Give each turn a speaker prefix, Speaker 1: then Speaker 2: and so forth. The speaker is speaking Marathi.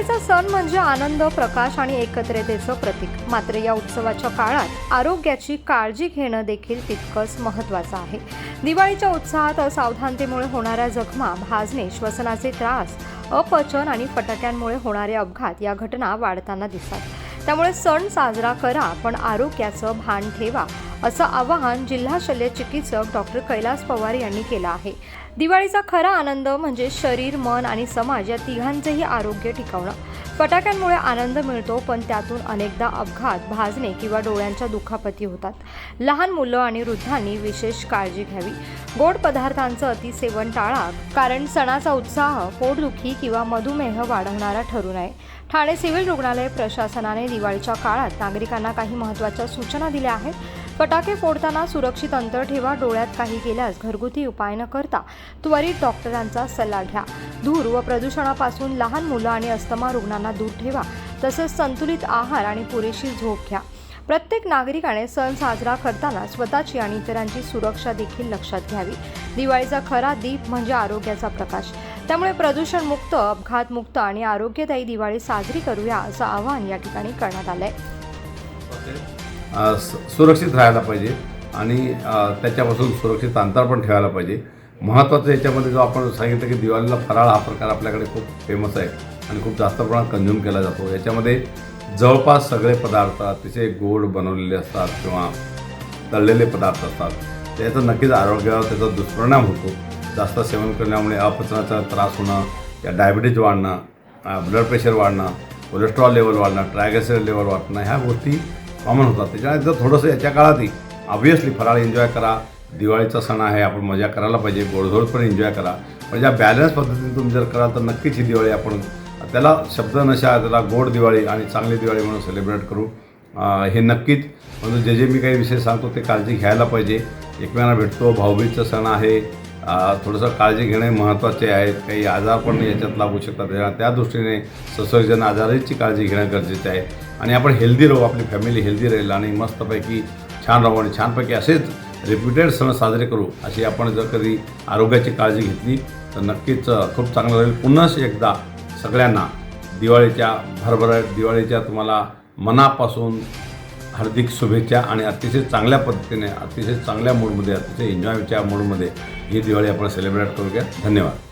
Speaker 1: सण म्हणजे आनंद प्रकाश आणि एकत्रितेचं प्रतीक. मात्र या उत्सवाच्या काळात आरोग्याची काळजी घेणं देखील तितकंच महत्त्वाचं आहे. दिवाळीच्या उत्साहात असावधानतेमुळे होणाऱ्या जखमा भाजणे श्वसनाचे त्रास अपचन आणि फटाक्यांमुळे होणारे अपघात या घटना वाढताना दिसतात. त्यामुळे सण साजरा करा पण आरोग्याचं भान ठेवा. असं आवाहन जिल्हा शल्य चिकित्सक डॉक्टर कैलास पवार यांनी केलं आहे. दिवाळीचा खरा आनंद म्हणजे शरीर मन आणि समाज या तिघांचेही आरोग्य टिकवणं. फटाक्यांमुळे आनंद मिळतो पण त्यातून अनेकदा अपघात भाजणे किंवा डोळ्यांच्या दुखापती होतात. लहान मुलं आणि वृद्धांनी विशेष काळजी घ्यावी. गोड पदार्थांचं अतिसेवन टाळा कारण सणाचा उत्साह पोटदुखी किंवा मधुमेह वाढवणारा ठरू नये. ठाणे सिव्हिल रुग्णालय प्रशासनाने दिवाळीच्या काळात नागरिकांना काही महत्त्वाच्या सूचना दिल्या आहेत. फटाके फोडताना सुरक्षित अंतर ठेवा डोळ्यात काही केल्यास घरगुती उपाय न करता त्वरित डॉक्टरांचा सल्ला घ्या. धूर व प्रदूषणापासून लहान मुलं आणि अस्थमा रुग्णांना दूर ठेवा तसेच संतुलित आहार आणि पुरेशी झोप घ्या. प्रत्येक नागरिकाने सण साजरा करताना स्वतःची आणि इतरांची सुरक्षा देखील लक्षात घ्यावी. दिवाळीचा खरा दीप म्हणजे आरोग्याचा प्रकाश. त्यामुळे प्रदूषणमुक्त अपघातमुक्त आणि आरोग्यदायी दिवाळी साजरी करूया असं आवाहन या ठिकाणी करण्यात आलं आहे
Speaker 2: सुरक्षित राहायला पाहिजे आणि त्याच्यापासून सुरक्षित अंतर पण ठेवायला पाहिजे. महत्त्वाचं याच्यामध्ये जो आपण सांगितलं की दिवाळीला फराळ हा प्रकार आपल्याकडे खूप फेमस आहे आणि खूप जास्त प्रमाणात कंझ्युम केला जातो. याच्यामध्ये जवळपास सगळे पदार्थ अतिशय गोड बनवलेले असतात किंवा तळलेले पदार्थ असतात. त्याचा नक्कीच आरोग्यावर त्याचा दुष्परिणाम होतो. जास्त सेवन करण्यामुळे अपचनाचा त्रास होणं या डायबिटीज वाढणं ब्लड प्रेशर वाढणं कोलेस्ट्रॉल लेवल वाढणं ट्रायग्लिसराईड लेवल वाढणं ह्या गोष्टी कॉमन होतात. त्याच्यामुळे जर थोडंसं याच्या काळातही ऑब्व्हियसली फराळ एन्जॉय करा. दिवाळीचा सण आहे आपण मजा करायला पाहिजे. गोडधोड पण एन्जॉय करा. पण ज्या बॅलन्स पद्धतीने तुम्ही जर कराल तर नक्कीच ही दिवाळी आपण त्याला शब्द नशा त्याला गोड दिवाळी आणि चांगली दिवाळी म्हणून सेलिब्रेट करू. हे नक्कीच. म्हणून जे जे मी काही विषय सांगतो ते काळजी घ्यायला पाहिजे. एकमेकांना भेटतो भाऊबीजचा सण आहे. थोडंसं काळजी घेणे महत्त्वाचे आहेत. काही आजार पण याच्यात लागू शकतात. त्या- त्या दृष्टीने ससर्जन आजाराची काळजी घेणं गरजेचं आहे. आणि आपण हेल्दी राहू आपली फॅमिली हेल्दी राहील आणि मस्तपैकी छान राहू आणि छानपैकी असेच रिपीटेड सण साजरे करू अशी आपण जर कधी आरोग्याची काळजी घेतली तर नक्कीच खूप चांगलं राहील पुन्हाच एकदा सगळ्यांना दिवाळीच्या भरभराट दिवाळीच्या तुम्हाला मनापासून हार्दिक शुभेच्छा आणि अतिशय चांगल्या पद्धतीने अतिशय चांगल्या मूडमध्ये अतिशय एन्जॉयच्या मूडमध्ये ही दिवाळी आपण सेलिब्रेट करूया. धन्यवाद.